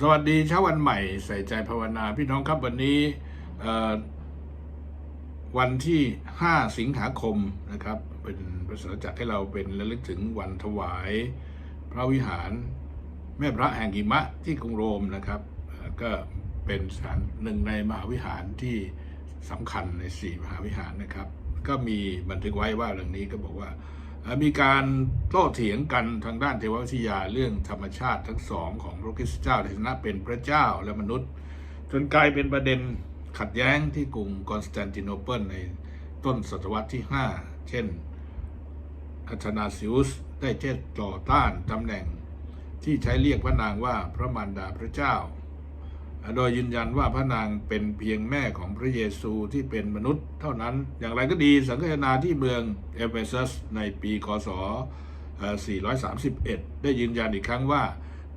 สวัสดีเช้าวันใหม่ใส่ใจภาวนา พี่น้องครับวันนี้วันที่ 5 สิงหาคมนะครับ เป็นพระสนจักรให้เราเป็นระลึกถึงวันถวาย พระวิหาร แม่พระแห่งหิมะที่กรุงโรมนะครับ ก็เป็นสถานหนึ่งในมหาวิหารที่สำคัญในสี่มหาวิหารนะครับ ก็มีบันทึกไว้ว่าเรื่องนี้ก็บอกว่า มีการโต้เถียงกันทางด้านเทววิทยาเรื่องธรรมชาติทั้งสองของพระคริสต์เจ้าในฐานะเป็นพระเจ้าและมนุษย์ จนกลายเป็นประเด็นขัดแย้งที่กรุงคอนสแตนติโนเปิลในต้นศตวรรษที่ 5 เช่นอัธนาซิอุสได้เจ็ดต่อต้านตำแหน่งที่ใช้เรียกพระนางว่าพระมารดาพระเจ้า โดยยืนยันว่าพระนางเป็นเพียงแม่ของพระเยซูที่เป็นมนุษย์เท่านั้น อย่างไรก็ดีสังฆนาที่เมืองเอเฟซัสในปีคศ 431 ได้ยืนยันอีกครั้งว่า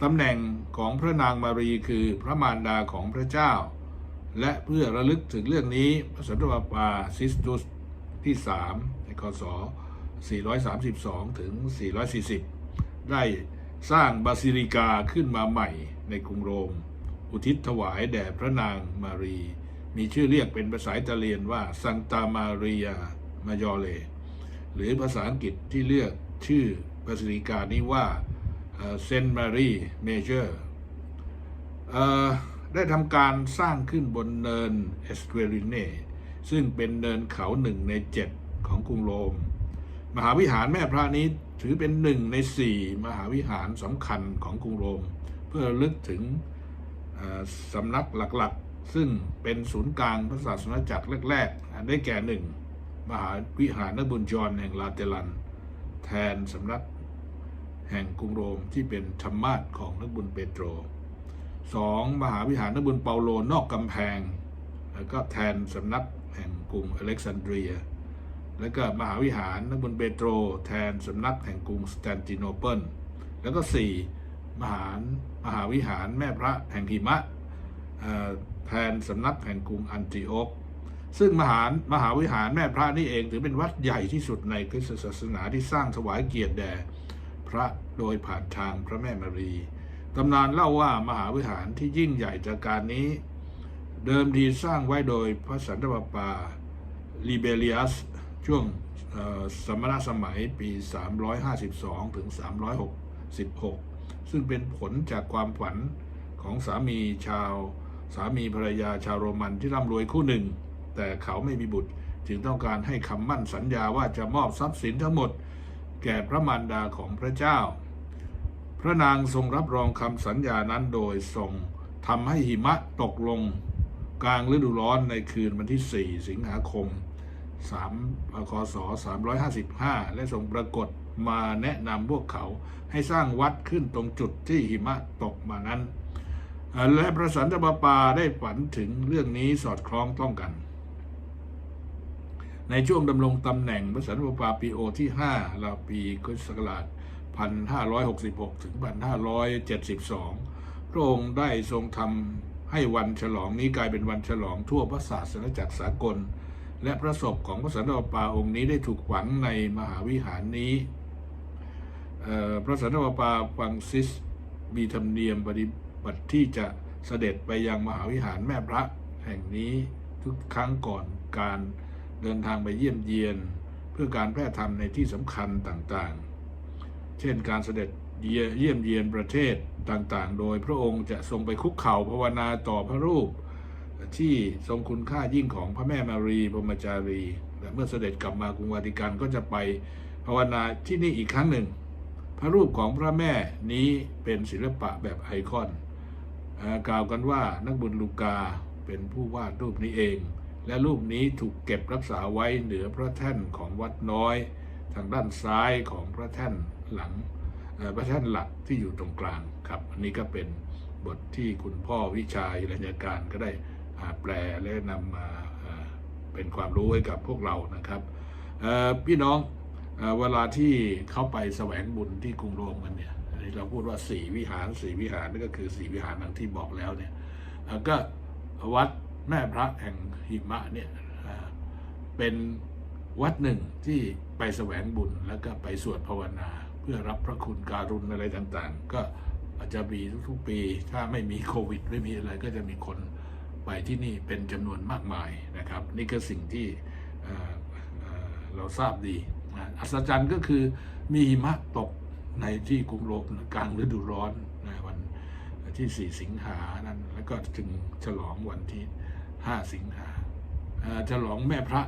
ตำแหน่งของพระนางมารีคือพระมารดาของพระเจ้า และเพื่อระลึกถึงเรื่องนี้พระสันตะปาซิสตุสที่ 3 ในคศ 432 ถึง 440 ได้สร้างบาซิลิกาขึ้นมาใหม่ในกรุงโรม อุทิศถวายแด่พระนางมารี มีชื่อเรียกเป็นภาษาอิตาเลียนว่าซังตามารียามายอเลหรือภาษาอังกฤษที่เรียกชื่อบาซิลิกานี้ว่าเซนต์มารีเมเจอร์ได้ทำการสร้างขึ้นบนเนินเอสเ u ริเนซึ่งเป็นเนินเขาหนึ่งในเจ็ดของกรุงโรม มหาวิหารแม่พระนี้ถือเป็นหนึ่งในสี่มหาวิหารสำคัญของกรุงโรม เพื่อระลึกถึง สำนักหลักๆ ซึ่งเป็นศูนย์กลางพระศาสนาจักรแรกๆ ได้แก่หนึ่งมหาวิหารนบุญจรแห่งลาเตลัน แทนสำนักแห่งกรุงโรมที่เป็นธรรมาสของนักบุญเปโตรสองมหาวิหารนบุญเปาโลนอกกำแพง แล้วก็แทนสำนักแห่งกรุงอเล็กซานเดรีย แล้วก็มหาวิหารนบุญเปโตร แทนสำนักแห่งกรุงสแตนติโนเปิล แล้วก็สี่ มหารมหาวิหารแม่พระแห่งหิมะแทนสำนักแห่งกรุงอันติโอกซึ่งมหามหาวิหารแม่พระนี่เองถือเป็นวัดใหญ่ที่สุดในคริสตศาสนาที่สร้างถวายเกียรติแด่พระโดยผ่านทางพระแม่มารีตำนานเล่าว่ามหาวิหารที่ยิ่งใหญ่จากการนี้ เดิมทีสร้างไว้โดยพระสันตะปาปาลิเบเลียสช่วงสมณสมัยปี 352 ถึง 366 ซึ่งเป็นผลจากความฝันของสามีชาว สามีภรรยาชาวโรมันที่ร่ำรวยคู่หนึ่ง แต่เขาไม่มีบุตรจึงต้องการให้คำมั่นสัญญาว่าจะมอบทรัพย์สินทั้งหมด แก่พระมารดาของพระเจ้า พระนางทรงรับรองคำสัญญานั้นโดยทรงทำให้หิมะตกลง กลางฤดูร้อนในคืนวันที่ 4 สิงหาคม 3คศ355 และทรงปรากฏมาแนะนำพวกเขาให้สร้างวัดขึ้นตรงจุดที่หิมะตกมานั้น และพระสันตะปาปาได้ฝันถึงเรื่องนี้สอดคล้องต้องกัน ในช่วงดำรงตำแหน่งพระสันตะปาปาปีโอที่5ราวปีคริสต์ศักราช1566 ถึง 1572 พระองค์ได้ทรงทำให้วันฉลองนี้กลายเป็นวันฉลองทั่วพระศาสนาจักรสากล และพระศพของพระสันตปาปาองค์นี้ได้ถูกฝังในมหาวิหารนี้ พระสันตปาปาฟังซิสมีธรรมเนียมปฏิบัติที่จะเสด็จไปยังมหาวิหารแม่พระแห่งนี้ทุกครั้งก่อนการเดินทางไปเยี่ยมเยียน เพื่อการแพร่ธรรมในที่สำคัญต่างๆ เช่นการเสด็จเยี่ยมเยียนประเทศต่างๆ โดยพระองค์จะทรงไปคุกเข่าภาวนาต่อพระรูป ที่ทรงคุณค่ายิ่งของพระแม่มารีพรมจารี และเมื่อเสด็จกลับมากรุงวาติกันก็จะไปภาวนาที่นี่อีกครั้งหนึ่ง พระรูปของพระแม่นี้เป็นศิลปะแบบไอคอนอ่อกล่าวกันว่านักบุญลูกาเป็นผู้วาดรูปนี้เอง และรูปนี้ถูกเก็บรักษาไว้เหนือพระแท่นของวัดน้อย ทางด้านซ้ายของพระแท่นหลังพระแท่นหลักที่อยู่ตรงกลางครับ อันนี้ก็เป็นบทที่คุณพ่อวิชัยรัญญาการก็ได้ แปลและนำมาเป็นความรู้ให้กับพวกเรานะครับพี่น้องเอเวลาที่เข้าไปแสวงบุญที่กรุงโรมกันเนี่ยเราพูดว่าสี่วิหารสี่วิหารนั่นก็คือสี่วิหารดังที่บอกแล้วเนี่ยก็วัดแม่พระแห่งหิมะเนี่ยเเป็นวัดหนึ่งที่ไปแสวงบุญแล้วก็ไปสวดภาวนาเพื่อรับพระคุณการุณอะไรต่างๆ ก็อาจจะมีทุกๆปี ถ้าไม่มีโควิด ไม่มีอะไรก็จะมีคน ไปที่นี่เป็นจำนวนมากมายนะครับ นี่คือสิ่งที่เเเราทราบดี อัศจรรย์ก็คือมีหิมะตกในที่กรุงโรมกลางฤดูร้อนนะวันที่ 4 สิงหานั้น แล้วก็ถึงฉลองวันที่ 5 สิงหาฉลองแม่พระ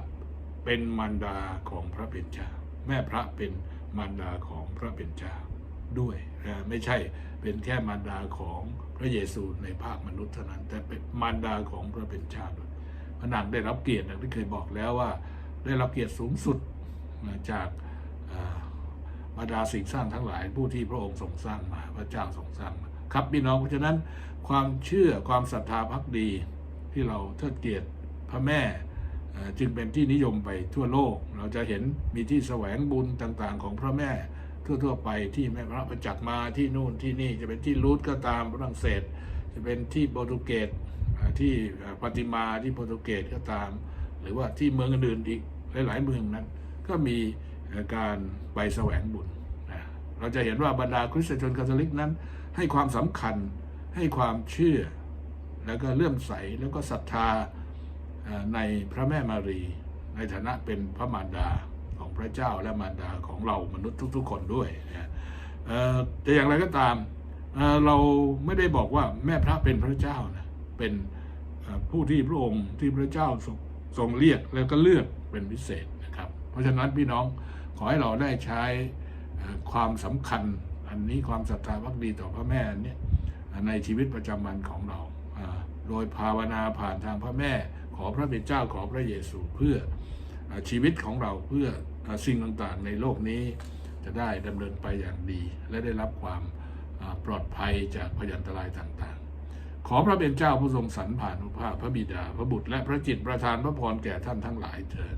เป็นมารดาของพระเป็นเจ้า แม่พระเป็นมารดาของพระเป็นเจ้า ด้วยนะไม่ใช่เป็นแค่มารดาของพระเยซูในภาคมนุษย์เท่านั้น แต่เป็นมารดาของพระเป็นเจ้าด้วยพระนางได้รับเกียรติอย่างที่เคยบอกแล้วว่า ได้รับเกียรติสูงสุดนะจากบรรดาสิ่งสร้างทั้งหลายผู้ที่พระองค์ทรงสร้างมาพระเจ้าทรงสร้างมาครับพี่น้องเพราะฉะนั้นความเชื่อความศรัทธาพักดีที่เราเทิดเกียรติพระแม่จึงเป็นที่นิยมไปทั่วโลก เราจะเห็นมีที่แสวงบุญต่างๆ ของพระแม่ ทั่วๆไปที่แม่พระประจักษ์มาที่นู่นที่นี่จะเป็นที่รูทก็ตามฝรั่งเศส จะเป็นที่โปรตุเกสที่ปาติมาที่โปรตุเกสก็ตาม หรือว่าที่เมืองอื่นอีกหลายๆเมืองนั้น ก็มีการไปแสวงบุญเราจะเห็นว่าบรรดาคริสตชนคาทอลิกนั้น ให้ความสำคัญให้ความเชื่อ แล้วก็เลื่อมใสแล้วก็ศรัทธาในพระแม่มารี ในฐานะเป็นพระมารดา ระเจ้าและมารดาของเรามนุษย์ทุก ๆ คนด้วยนะแต่อย่างไรก็ตามเเราไม่ได้บอกว่าแม่พระเป็นพระเจ้านะเป็นผู้ที่พระองค์ที่พระเจ้าทรงทรงเรียกแล้วก็เลือกเป็นพิเศษนะครับ เพราะฉะนั้นพี่น้องขอให้เราได้ใช้ความสำคัญอันนี้ความศรัทธาพักดีต่อพระแม่เนี่ยในชีวิตประจำวันของเรา โดยภาวนาผ่านทางพระแม่ ขอพระเป็นเจ้าขอพระเยซูเพื่อ ชีวิตของเราเพื่ออสิ่งต่างๆ ในโลกนี้จะได้ดำเนินไปอย่างดี และได้รับความปลอดภัยจากพยันตรายต่างๆ ขอพระเป็นเจ้าผู้ทรงสรรผ่านอุภาพพระบิดา พระบุตรและพระจิตประทานพระพรแก่ท่านทั้งหลายเถิด